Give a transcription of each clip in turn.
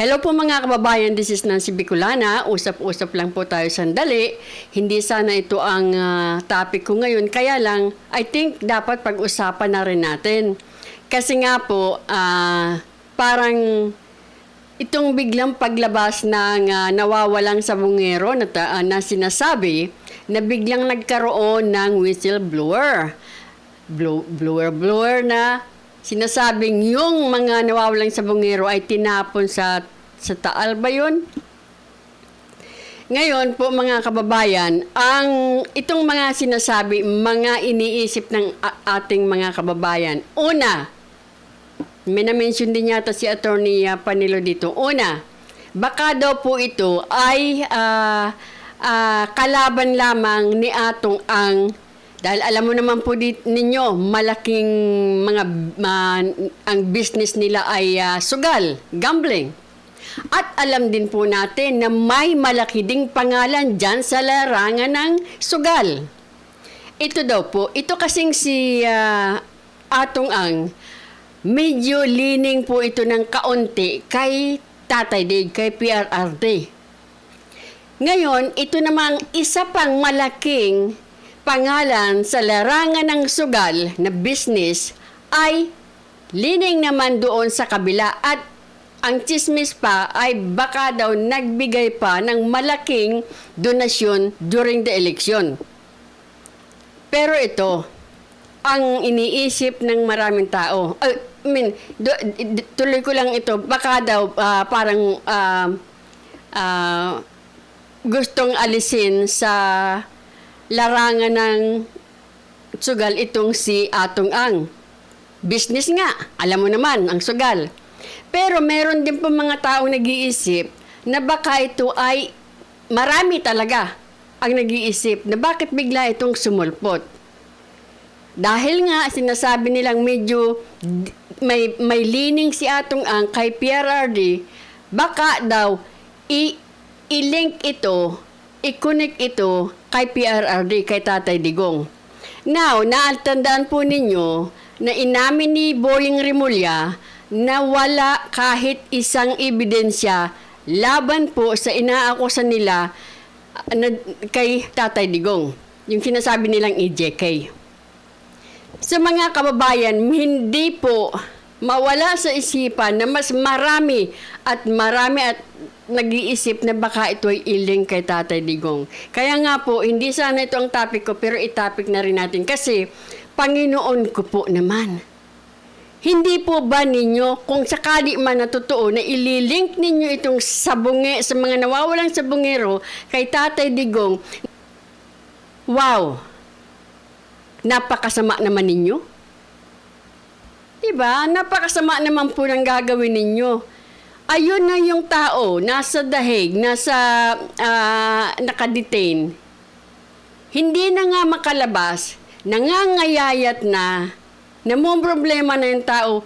Hello po mga kababayan, this is Nancy Bicolana. Usap-usap lang po tayo sandali. Hindi sana ito ang ah, topic ko ngayon. Kaya lang, I think dapat pag-usapan na rin natin. Kasi nga po, ah, parang itong biglang paglabas ng ah, nawawalang sabungero na, ta- ah, na sinasabi na biglang nagkaroon ng whistleblower. Blow, blower blower na sinasabing yung mga nawawalang sabungero ay tinapon sa sa taal ba yun? Ngayon po mga kababayan, ang itong mga sinasabi, mga iniisip ng ating mga kababayan. Una, may na-mention din yata si Attorney Panilo dito. Una, baka daw po ito ay ah, ah, kalaban lamang ni Atong ang dahil alam mo naman po dit ninyo, malaking mga ma- ang business nila ay ah, sugal, gambling. At alam din po natin na may malaki ding pangalan dyan sa larangan ng sugal. Ito daw po, ito kasing si ah, Atong Ang, medyo leaning po ito ng kaunti kay Tatay Dig, kay PRRD. Ngayon, ito namang isa pang malaking pangalan sa larangan ng sugal na business ay lining naman doon sa kabila at ang chismis pa ay baka daw nagbigay pa ng malaking donasyon during the election. Pero ito, ang iniisip ng maraming tao, I mean, do- tuloy ko lang ito, baka daw ah, parang ah, ah, gustong alisin sa larangan ng sugal itong si Atong Ang. Business nga, alam mo naman, ang sugal. Pero meron din po mga taong nag-iisip na baka ito ay marami talaga ang nag-iisip na bakit bigla itong sumulpot. Dahil nga sinasabi nilang medyo may may leaning si Atong Ang kay PRRD, baka daw i-link ito, i-connect ito kay PRRD, kay Tatay Digong. Now, naatandaan po ninyo na inamin ni Boying Rimulya na wala kahit isang ebidensya laban po sa inaakusan nila ah, na, kay Tatay Digong. Yung sinasabi nilang EJK. Sa mga kababayan, hindi po mawala sa isipan na mas marami at marami at nag-iisip na baka ito ay iling kay Tatay Digong. Kaya nga po, hindi sana ito ang topic ko, pero itapik na rin natin. Kasi, Panginoon ko po naman. Hindi po ba ninyo, kung sakali man na totoo, na ililink ninyo itong sabunge, sa mga nawawalang sabungero kay Tatay Digong, wow, napakasama naman ninyo. Diba? Napakasama naman po ng gagawin ninyo. Ayun na yung tao, nasa dahig, nasa ah, nakadetain. Hindi na nga makalabas, nangangayayat na, problema na yung tao.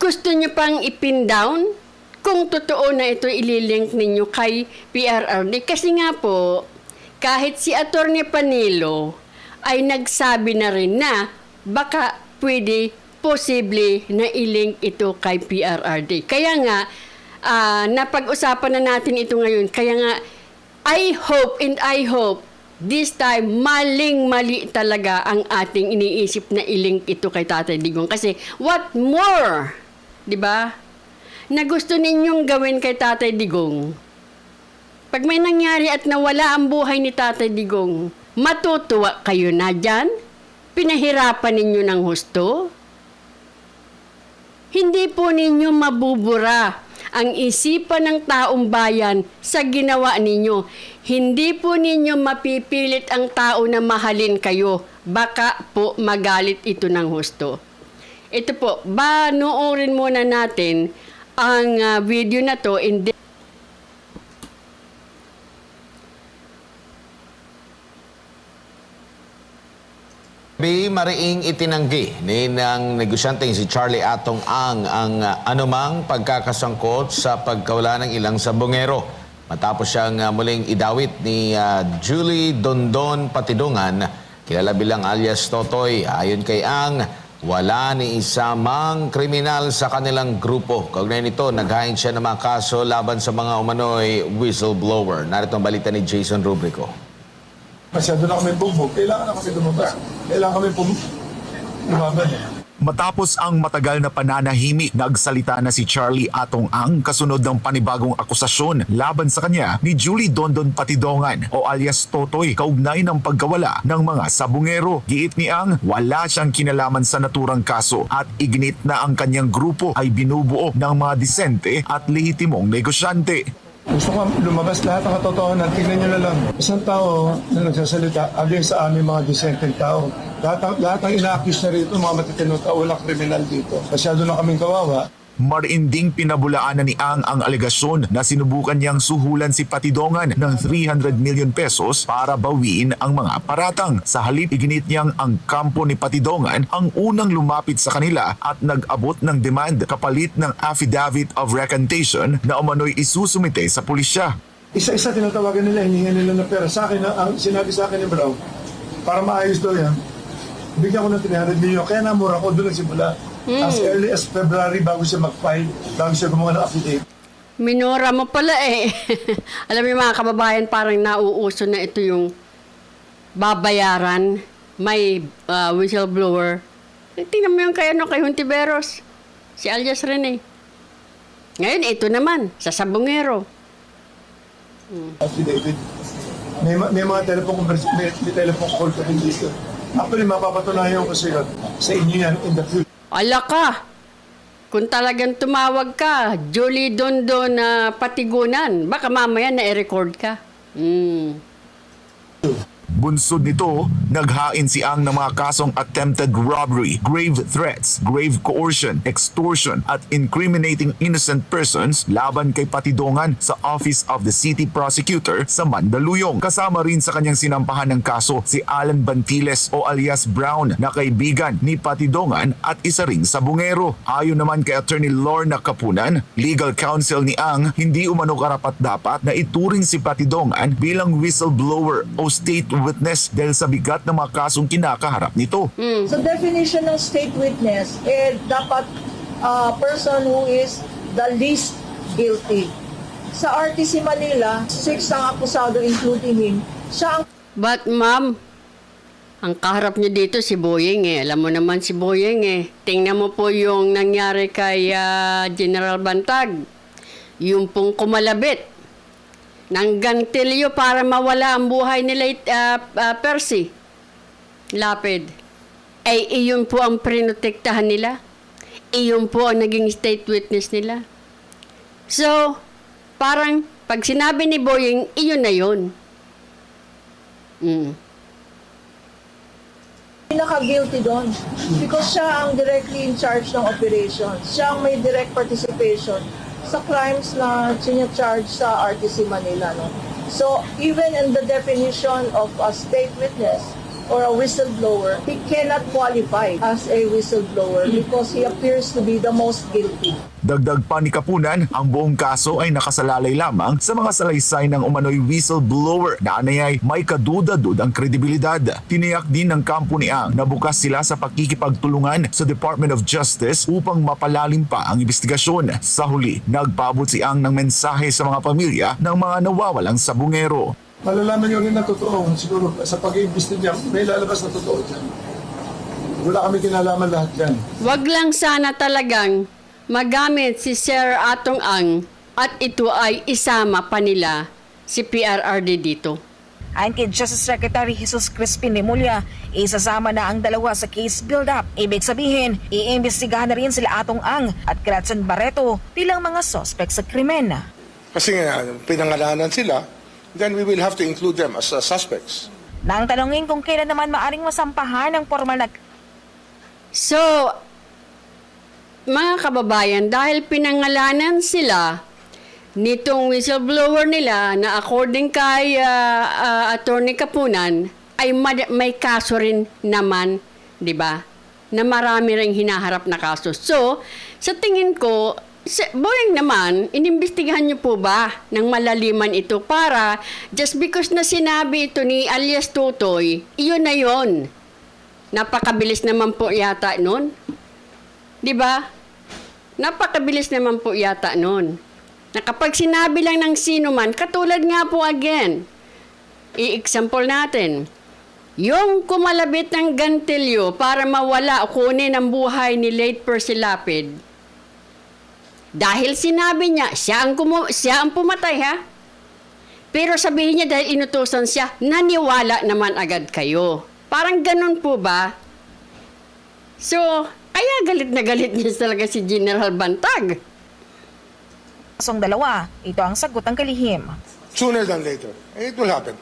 Gusto niyo pang ipin down? Kung totoo na ito ililink ninyo kay PRRD. Kasi nga po, kahit si Attorney Panilo ay nagsabi na rin na baka pwede posible na ilink ito kay PRRD. Kaya nga, ah, napag-usapan na natin ito ngayon. Kaya nga, I hope and I hope this time maling-mali talaga ang ating iniisip na ilink ito kay Tatay Digong. Kasi what more? 'Di ba? Na gusto ninyong gawin kay Tatay Digong. Pag may nangyari at nawala ang buhay ni Tatay Digong, matutuwa kayo na dyan? Pinahirapan ninyo ng husto? Hindi po ninyo mabubura ang isipan ng taong bayan sa ginawa ninyo. Hindi po ninyo mapipilit ang tao na mahalin kayo. Baka po magalit ito ng husto. Ito po, banoorin muna natin ang ah, video na to in Bi mariing itinanggi ni ng negosyanteng si Charlie Atong Ang ang uh, anumang pagkakasangkot sa pagkawala ng ilang sabongero. Matapos siyang uh, muling idawit ni uh, Julie Dondon Patidungan, kilala bilang alias Totoy. Ayon kay Ang, wala ni isa mang kriminal sa kanilang grupo. Kaugnay nito, naghain siya ng mga kaso laban sa mga umano'y whistleblower. Narito ang balita ni Jason Rubrico. Masyado na kami bugbog. Kailangan na kami lumabas. Kailangan kami pum lumaban. Matapos ang matagal na pananahimik, nagsalita na si Charlie Atong Ang kasunod ng panibagong akusasyon laban sa kanya ni Julie Dondon Patidongan o alias Totoy kaugnay ng pagkawala ng mga sabungero. Giit ni Ang, wala siyang kinalaman sa naturang kaso at ignit na ang kanyang grupo ay binubuo ng mga disente at lehitimong negosyante. Gusto ko lumabas lahat ng katotohanan. Tingnan nyo na lang. Isang tao na nagsasalita against sa aming mga disenteng tao. Lahat, lahat ng ina-accuse na rito, mga matitino tao, walang kriminal dito. Masyado na kaming kawawa. Marinding pinabulaanan ni Ang ang alegasyon na sinubukan niyang suhulan si Patidongan ng 300 million pesos para bawiin ang mga paratang. Sa halip, iginit niyang ang kampo ni Patidongan ang unang lumapit sa kanila at nag-abot ng demand kapalit ng affidavit of recantation na umano'y isusumite sa pulisya. Isa-isa tinatawagan nila, hinihingan nila ng pera. Sa akin, ang sinabi sa akin ni Brown, para maayos daw yan, bigyan ko ng 300 million. Kaya namura ko doon nagsimula. As early as February bago siya mag-file, bago siya gumawa ng affidavit. Minura mo pala eh. Alam mo mga kababayan, parang nauuso na ito yung babayaran. May ah, whistleblower. Tingnan mo yung kay, ano, kay Huntiveros. Si alias Rene. Ngayon, ito naman, sa Sabungero. affidavit. May, ma- may mga telephone may, may telephone call ka rin dito. Actually, mapapatunayan ko sa iyo, sa inyo yan in the future. Ala ka! Kung talagang tumawag ka, Julie Dondo na patigunan, baka mamaya na-record ka. Hmm. Bunsod nito, naghain si Ang ng mga kasong attempted robbery, grave threats, grave coercion, extortion at incriminating innocent persons laban kay Patidongan sa Office of the City Prosecutor sa Mandaluyong. Kasama rin sa kanyang sinampahan ng kaso si Alan Bantiles o alias Brown na kaibigan ni Patidongan at isa ring sabungero. Ayon naman kay Attorney Lorna Kapunan, legal counsel ni Ang, hindi umano karapat dapat na ituring si Patidongan bilang whistleblower o state witness dahil sa bigat ng mga kasong kinakaharap nito. So definition ng state witness, eh dapat uh, person who is the least guilty. Sa RTC Manila, six ang akusado including him. Siya ang But ma'am, ang kaharap niyo dito si Boyeng eh. Alam mo naman si Boyeng eh. Tingnan mo po yung nangyari kay ah, General Bantag. Yung pong kumalabit ng gantilyo para mawala ang buhay ni late ah, ah, Percy. Lapid. Ay iyon po ang prinotektahan nila. Iyon po ang naging state witness nila. So, parang pag sinabi ni Boyeng, iyon na yun. Mm. pinaka-guilty doon. Because siya ang directly in charge ng operations. Siya ang may direct participation sa crimes na charge sa RTC Manila. No? So, even in the definition of a state witness or a whistleblower, he cannot qualify as a whistleblower because he appears to be the most guilty. Dagdag pa ni Kapunan, ang buong kaso ay nakasalalay lamang sa mga salaysay ng umano'y whistleblower na anayay may kaduda-dudang kredibilidad. Tiniyak din ng kampo ni Ang na bukas sila sa pakikipagtulungan sa Department of Justice upang mapalalim pa ang investigasyon. Sa huli, nagpabot si Ang ng mensahe sa mga pamilya ng mga nawawalang sabungero. Malalaman nyo rin na totoo. Siguro sa pag-iimbesti niya, may lalabas na totoo dyan. Wala kami kinalaman lahat yan. Wag lang sana talagang magamit si Sir Atong Ang at ito ay isama pa nila si PRRD dito. Ayon kay Justice Secretary Jesus Crispin Remulla, isasama na ang dalawa sa case build-up. Ibig sabihin, iimbestigahan na rin sila Atong Ang at Gretchen Barreto bilang mga suspect sa krimen. Kasi nga, pinangalanan sila, then we will have to include them as uh, suspects. Nang tanongin kung kailan naman maaring masampahan ng formal na So, mga kababayan, dahil pinangalanan sila nitong whistleblower nila na according kay ah, ah, Attorney Kapunan, ay may kaso rin naman, di ba? Na marami ring hinaharap na kaso. So, sa tingin ko, sa, Boyeng naman, inimbestigahan niyo po ba ng malaliman ito para just because na sinabi ito ni alias Tutoy, iyon na yon. Napakabilis naman po yata nun. Di ba? Napakabilis naman po yata nun. Na kapag sinabi lang ng sino man, katulad nga po again, i-example natin, yung kumalabit ng gantilyo para mawala o kunin ang buhay ni late Percy Lapid, dahil sinabi niya, siya ang, kumu- siya ang pumatay ha. Pero sabihin niya dahil inutusan siya, naniwala naman agad kayo. Parang ganun po ba? So, kaya galit na galit niya talaga si General Bantag. Kasong dalawa, ito ang sagot ng kalihim. Sooner than later. It will happen.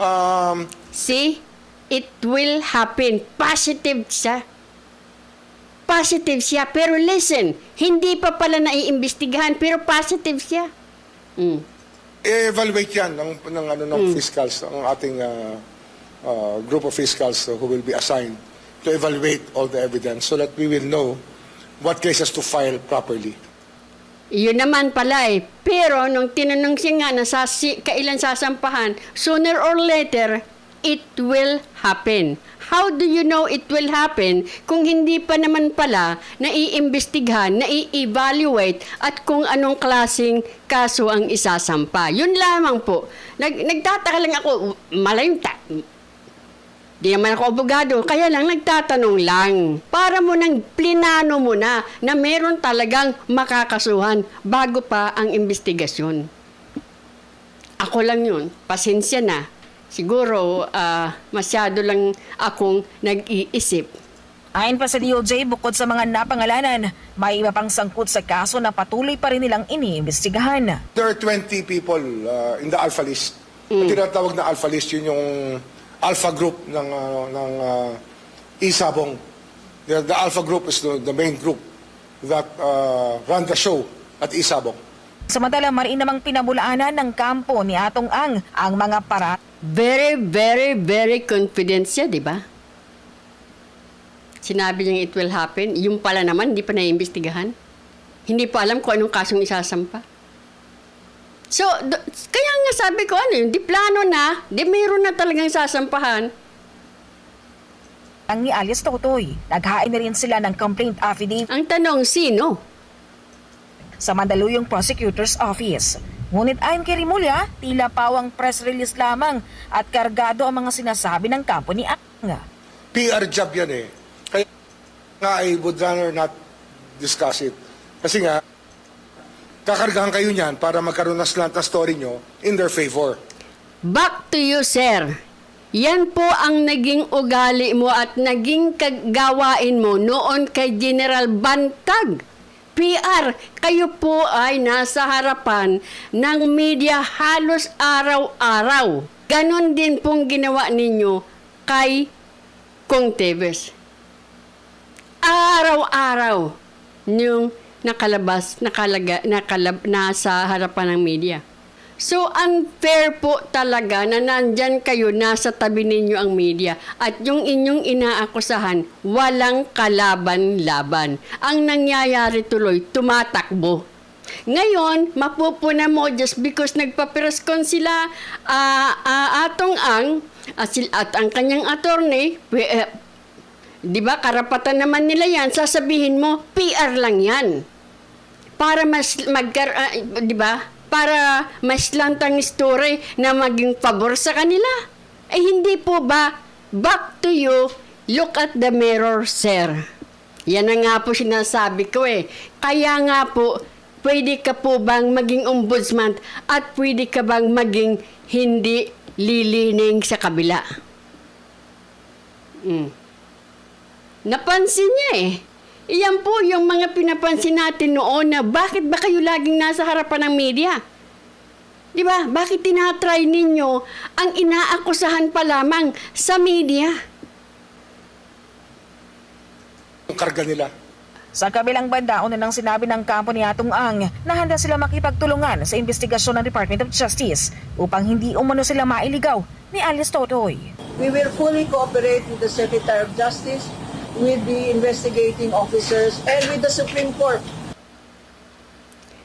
Um, See, it will happen. Positive siya. Positive siya. Pero listen, hindi pa pala naiimbestigahan, pero positive siya. Mm. evaluate yan ng, ng, ano, ng fiscals, ng ating uh, uh, group of fiscals who will be assigned to evaluate all the evidence so that we will know what cases to file properly. Yun naman pala eh. Pero nung tinanong siya nga na sasi, kailan sasampahan, sooner or later, it will happen. How do you know it will happen kung hindi pa naman pala naiimbestigahan, nai-evaluate at kung anong klasing kaso ang isasampa? Yun lamang po. Nag, nagtataka lang ako, malayong Di naman ako abogado, kaya lang nagtatanong lang. Para mo nang plinano mo na na meron talagang makakasuhan bago pa ang investigasyon. Ako lang yun. Pasensya na. Siguro ah, masyado lang akong nag-iisip. Ayon pa sa DOJ, bukod sa mga napangalanan, may iba pang sangkot sa kaso na patuloy pa rin nilang iniimbestigahan. There are 20 people uh, in the alpha list. Ang tinatawag na alpha list, yun yung alpha group ng, uh, ng uh, Isabong. The, the alpha group is the, the main group that uh, run the show at Isabong. Samantala, mariin namang pinabulaanan ng kampo ni Atong Ang ang mga para Very, very, very confident siya, di ba? Sinabi niyang it will happen. Yung pala naman, hindi pa naiimbestigahan. Hindi pa alam kung anong kasong isasampa. So, do- kaya nga sabi ko, ano yun, di plano na, di mayroon na talagang sasampahan. ang ni alias Totoy. Naghain na rin sila ng complaint affidavit Ang tanong, sino? sa Mandaluyong Prosecutor's Office. Ngunit ayon kay Rimulya, tila pawang press release lamang at kargado ang mga sinasabi ng kampo ni Ang. PR job yan eh. Kaya nga I would rather not discuss it. Kasi nga, kakargahan kayo niyan para magkaroon ng slant na story nyo in their favor. Back to you, sir. Yan po ang naging ugali mo at naging kagawain mo noon kay General Bantag. PR, kayo po ay nasa harapan ng media halos araw-araw. Ganon din pong ginawa ninyo kay Kong Tevez. Araw-araw yung nakalabas, nakalaga, nakalab, nasa harapan ng media. So unfair po talaga na nandyan kayo, nasa tabi ninyo ang media at yung inyong inaakusahan, walang kalaban-laban. Ang nangyayari tuloy, tumatakbo. Ngayon, mapupuna mo just because nagpa-press-con sila ah, ah, atong ang sil- at ang kanyang attorney, eh, di ba karapatan naman nila yan, sasabihin mo, PR lang yan para mas magkar ah, 'di ba? Para mas lantang story na maging pabor sa kanila. Eh hindi po ba back to you, look at the mirror, sir. Yan na nga po sinasabi ko eh. Kaya nga po, pwede ka po bang maging ombudsman at pwede ka bang maging hindi lilining sa kabila? Mm. Napansin niya eh. Iyan po yung mga pinapansin natin noon na bakit ba kayo laging nasa harapan ng media? Di ba? Bakit tinatry ninyo ang inaakusahan pa lamang sa media? Ang karga nila. Sa kabilang banda, una nang sinabi ng kampo ni Atong Ang na handa sila makipagtulungan sa investigasyon ng Department of Justice upang hindi umano sila mailigaw ni Alice Totoy. We will fully cooperate with the Secretary of Justice, with the investigating officers, and with the Supreme Court.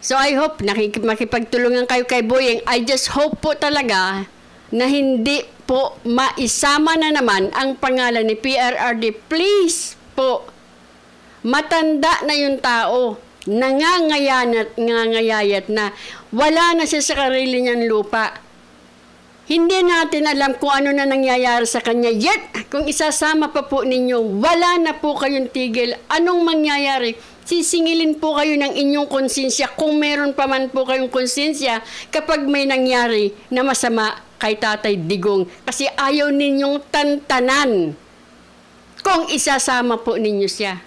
So I hope nakik- makipagtulungan kayo kay Boyeng. I just hope po talaga na hindi po maisama na naman ang pangalan ni PRRD. Please po, matanda na yung tao, nangangayayat, nangangayayat na wala na siya sa sarili niyang lupa. Hindi natin alam kung ano na nangyayari sa kanya. Yet, kung isasama pa po ninyo, wala na po kayong tigil. Anong mangyayari? Sisingilin po kayo ng inyong konsensya kung meron pa man po kayong konsensya kapag may nangyari na masama kay Tatay Digong. Kasi ayaw ninyong tantanan kung isasama po ninyo siya.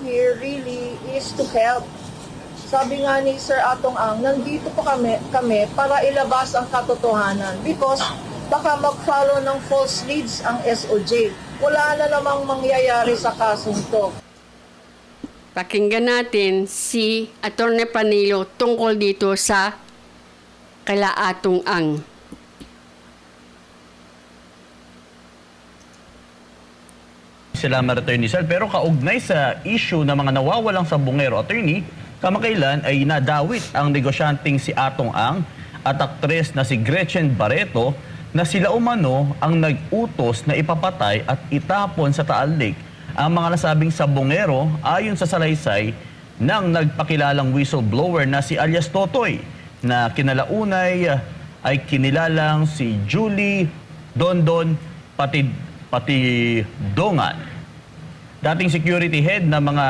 here really is to help. Sabi nga ni Sir Atong Ang, nandito po kami, kami para ilabas ang katotohanan because baka mag-follow ng false leads ang SOJ. Wala na namang mangyayari sa kasong to. Pakinggan natin si Atty. Panilo tungkol dito sa kalaatong ang. Salamat Attorney Sal. Pero kaugnay sa issue ng mga nawawalang sabungero, Attorney, kamakailan ay nadawit ang negosyanteng si Atong Ang at aktres na si Gretchen Barreto na sila umano ang nag-utos na ipapatay at itapon sa Taal Lake ang mga nasabing sabungero ayon sa salaysay ng nagpakilalang whistleblower na si alias Totoy na kinalaunay ah, ay kinilalang si Julie Dondon pati pati Dongan. Dating security head ng mga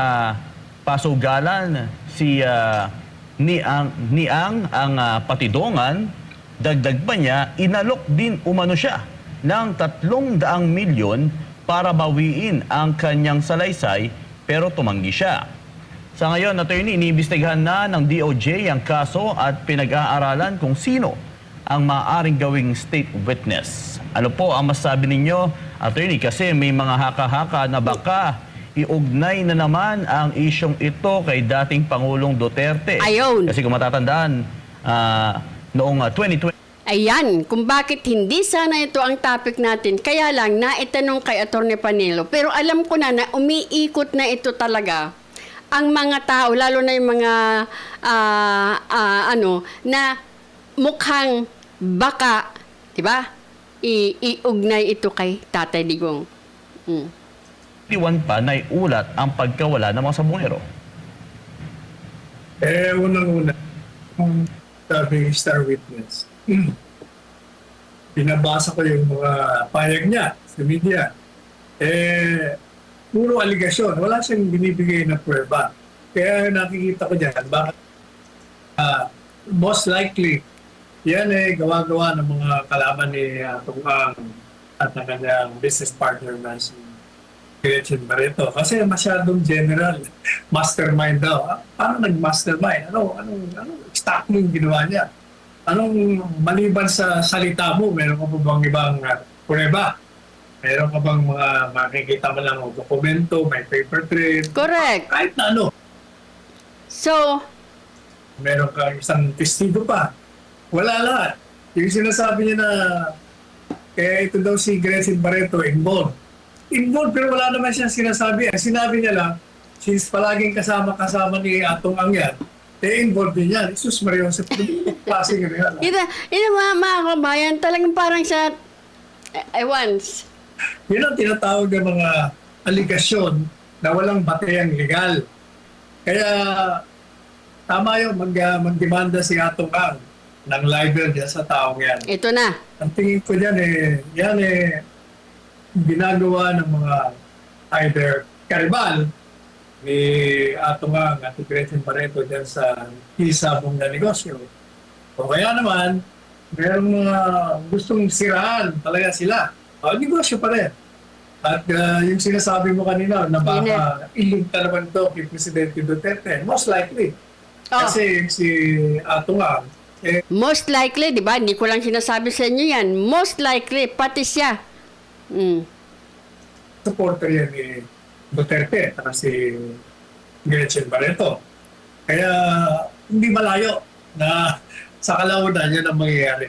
pasugalan si ah, Niang Niang ang ah, Patidongan, dagdag pa niya inalok din umano siya ng 300 milyon para bawiin ang kanyang salaysay pero tumanggi siya. Sa ngayon, attorney, iniimbestigahan na ng DOJ ang kaso at pinag-aaralan kung sino ang maaaring gawing state witness. Ano po ang masabi ninyo, attorney? Kasi may mga haka-haka na baka iugnay na naman ang isyong ito kay dating Pangulong Duterte. Ayun. Kasi kung matatandaan, ah, noong ah, 2020, Ayan, kung bakit hindi sana ito ang topic natin. Kaya lang, naitanong kay Atty. Panelo. Pero alam ko na na umiikot na ito talaga ang mga tao, lalo na yung mga ah, ah, ano, na mukhang baka, di ba? Iugnay ito kay Tatay Digong. Mm. 21 pa na ulat ang pagkawala ng mga sabungero. Eh, unang-una, kung sabi star witness, binabasa ko yung mga payag niya sa media. Eh, puro aligasyon. Wala siyang binibigay na prueba. Kaya nakikita ko dyan, bakit ah, most likely, yan eh, gawa-gawa ng mga kalaban ni Atong Ang at ng kanyang business partner na si Gretchen Barreto. Kasi masyadong general. Mastermind daw. Paano nag-mastermind? Ano, anong, anong exactly yung ginawa niya? Anong maliban sa salita mo, meron ka pa bang ibang uh, prueba? Meron ka bang mga makikita mo lang ng dokumento, may paper trail? Correct. Kahit na ano. So, Meron ka isang testigo pa. Wala lahat. Yung sinasabi niya na kaya ito daw si Gretchen Barreto involved. Involved pero wala naman siyang sinasabi. Ang sinabi niya lang, since palaging kasama-kasama ni Atong Ang yan, eh involved din yan. Isus Maria Jose, klase nga yan. ito, ito mga, mga kabayan, talagang parang sa, eh, ewan, Yun ang tinatawag ng mga aligasyon na walang batayang legal. Kaya tama yun, mag, uh, magdemanda si Atong Ang ng libel dyan sa taong yan. ito na. Ang tingin ko dyan eh, yan eh, ginagawa ng mga either karibal ni Atong Ang at ni Gretchen Barreto dyan sa hisabong na negosyo. O kaya naman, merong mga gustong siraan talaga sila. O, negosyo pa rin. At uh, yung sinasabi mo kanina na baka ilinta naman to kay Presidente Duterte, most likely. Oh. Kasi si Atong Ang, eh, Most likely, di ba? Hindi ko lang sinasabi sa inyo yan. Most likely, pati siya. Mm. supporter yan ni Duterte at si Gretchen Barreto. Kaya hindi malayo na sa kalaunan yan ang mangyayari.